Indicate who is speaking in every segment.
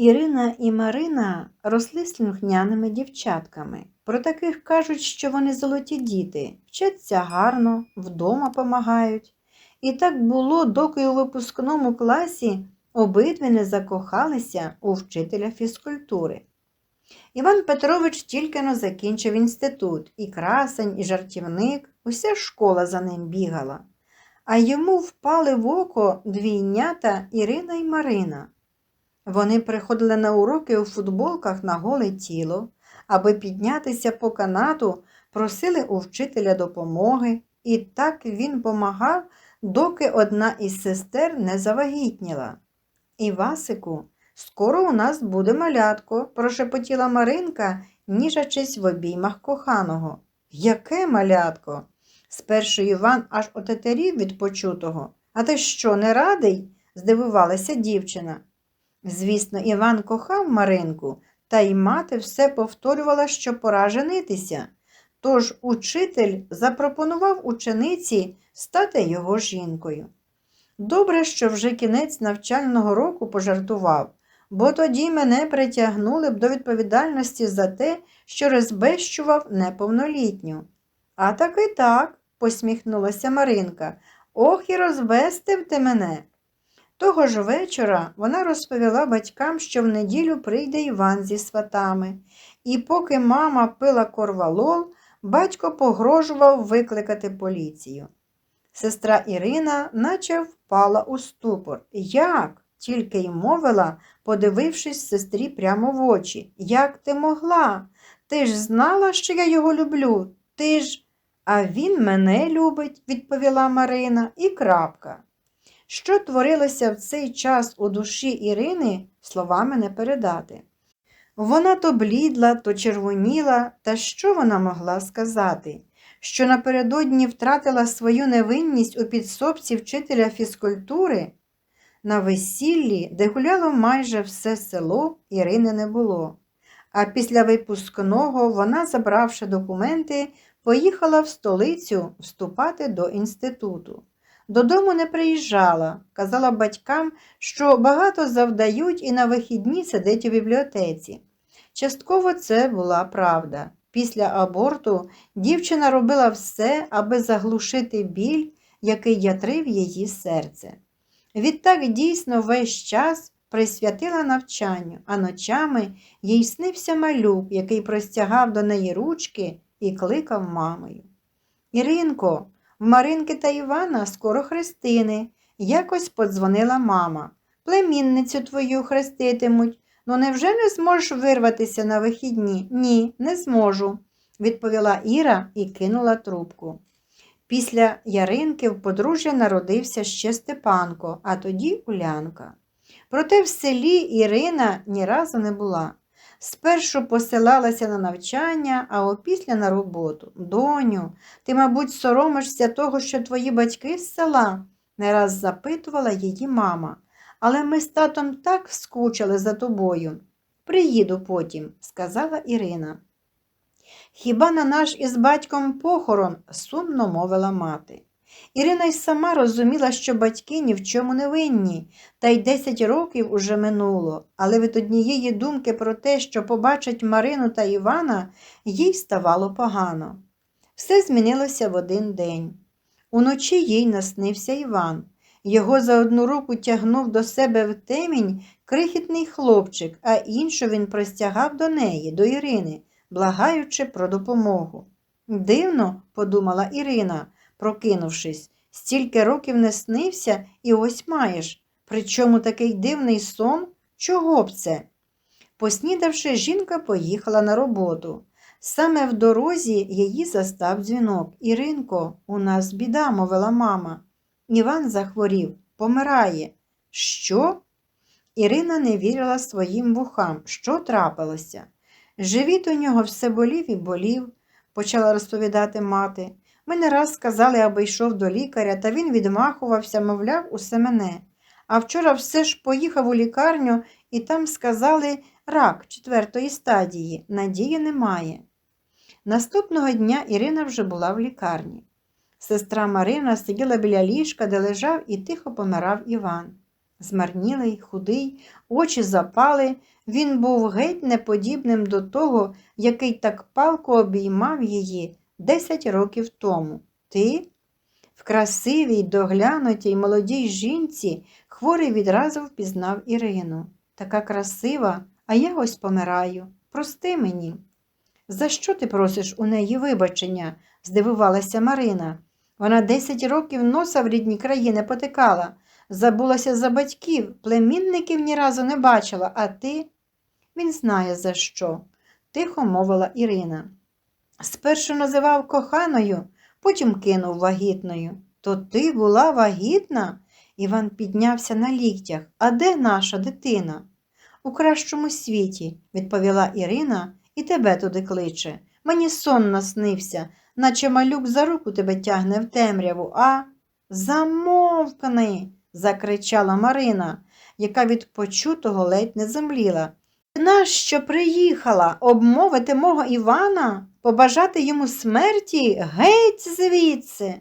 Speaker 1: Ірина і Марина росли слухняними дівчатками. Про таких кажуть, що вони золоті діти, вчаться гарно, вдома помагають. І так було, доки у випускному класі обидві не закохалися у вчителя фізкультури. Іван Петрович тільки но закінчив інститут, і красень, і жартівник, уся школа за ним бігала. А йому впали в око двійнята Ірина і Марина. Вони приходили на уроки у футболках на голе тіло, аби піднятися по канату, просили у вчителя допомоги, і так він помагав, доки одна із сестер не завагітніла. Івасику, скоро у нас буде малятко, прошепотіла Маринка, ніжачись в обіймах коханого. Яке малятко? Спершу Іван аж отетерів від почутого. А ти що, не радий? здивувалася дівчина. Звісно, Іван кохав Маринку, та й мати все повторювала, що пора женитися. Тож учитель запропонував учениці стати його жінкою. Добре, що вже кінець навчального року пожартував, бо тоді мене притягнули б до відповідальності за те, що розбещував неповнолітню. А так і так, посміхнулася Маринка. Ох і розвестив ти мене. Того ж вечора вона розповіла батькам, що в неділю прийде Іван зі сватами, і поки мама пила корвалол, батько погрожував викликати поліцію. Сестра Ірина наче впала у ступор. Як? тільки й мовила, подивившись сестрі прямо в очі. Як ти могла? Ти ж знала, що я його люблю. Ти ж. А він мене любить, відповіла Марина, і крапка. Що творилося в цей час у душі Ірини, словами не передати. Вона то блідла, то червоніла, та що вона могла сказати? Що напередодні втратила свою невинність у підсобці вчителя фізкультури? На весіллі, де гуляло майже все село, Ірини не було. А після випускного вона, забравши документи, поїхала в столицю вступати до інституту. Додому не приїжджала, казала батькам, що багато завдають і на вихідні сидить у бібліотеці. Частково це була правда. Після аборту дівчина робила все, аби заглушити біль, який ятрив її серце. Відтак дійсно весь час присвятила навчанню, а ночами їй снився малюк, який простягав до неї ручки і кликав мамою. Іринко, в Маринки та Івана скоро хрестини. Якось подзвонила мама. Племінницю твою хреститимуть. Ну невже не зможеш вирватися на вихідні? Ні, не зможу, відповіла Іра і кинула трубку. Після Яринки в подружжя народився ще Степанко, а тоді Улянка. Проте в селі Ірина ні разу не була. Спершу посилалася на навчання, а опісля на роботу. Доню, ти, мабуть, соромишся того, що твої батьки з села, не раз запитувала її мама. Але ми з татом так скучили за тобою. Приїду потім, сказала Ірина. Хіба на наш із батьком похорон? сумно мовила мати. Ірина й сама розуміла, що батьки ні в чому не винні, та й десять років уже минуло, але від однієї думки про те, що побачить Марину та Івана, їй ставало погано. Все змінилося в один день. Уночі їй наснився Іван. Його за одну руку тягнув до себе в темінь крихітний хлопчик, а іншу він простягав до неї, до Ірини, благаючи про допомогу. Дивно, подумала Ірина, прокинувшись, стільки років не снився і ось маєш. Причому такий дивний сон? Чого б це? Поснідавши, жінка поїхала на роботу. Саме в дорозі її застав дзвінок. Іринко, у нас біда, мовила мама. Іван захворів, помирає. Що? Ірина не вірила своїм вухам. Що трапилося? Живіт у нього все болів і болів, почала розповідати мати. Ми не раз сказали, аби йшов до лікаря, та він відмахувався, мовляв, усе мене. А вчора все ж поїхав у лікарню і там сказали рак четвертої стадії, надії немає. Наступного дня Ірина вже була в лікарні. Сестра Марина сиділа біля ліжка, де лежав і тихо помирав Іван. Змарнілий, худий, очі запали, він був геть неподібним до того, який так палко обіймав її десять років тому. Ти? В красивій, доглянутій молодій жінці хворий відразу впізнав Ірину. Така красива, а я ось помираю. Прости мені. За що ти просиш у неї вибачення? здивувалася Марина. Вона десять років носа в рідні краї не потикала, забулася за батьків, племінників ні разу не бачила, а ти? Він знає за що, тихо мовила Ірина. Спершу називав коханою, потім кинув вагітною. То ти була вагітна? Іван піднявся на ліктях. А де наша дитина? У кращому світі, відповіла Ірина, і тебе туди кличе. Мені сон наснився, наче малюк за руку тебе тягне в темряву, а. Замовкни. закричала Марина, яка від почутого ледь не земліла. Нащо приїхала обмовити мого Івана, побажати йому смерті геть звідси.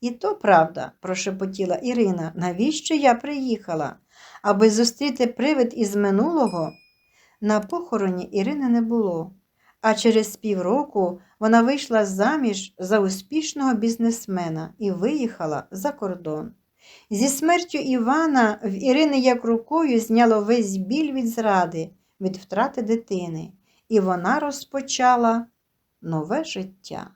Speaker 1: І то правда, прошепотіла Ірина, навіщо я приїхала? Аби зустріти привид із минулого? На похороні Ірини не було, а через півроку вона вийшла заміж за успішного бізнесмена і виїхала за кордон. Зі смертю Івана в Ірини як рукою зняло весь біль від зради, від втрати дитини, і вона розпочала нове життя.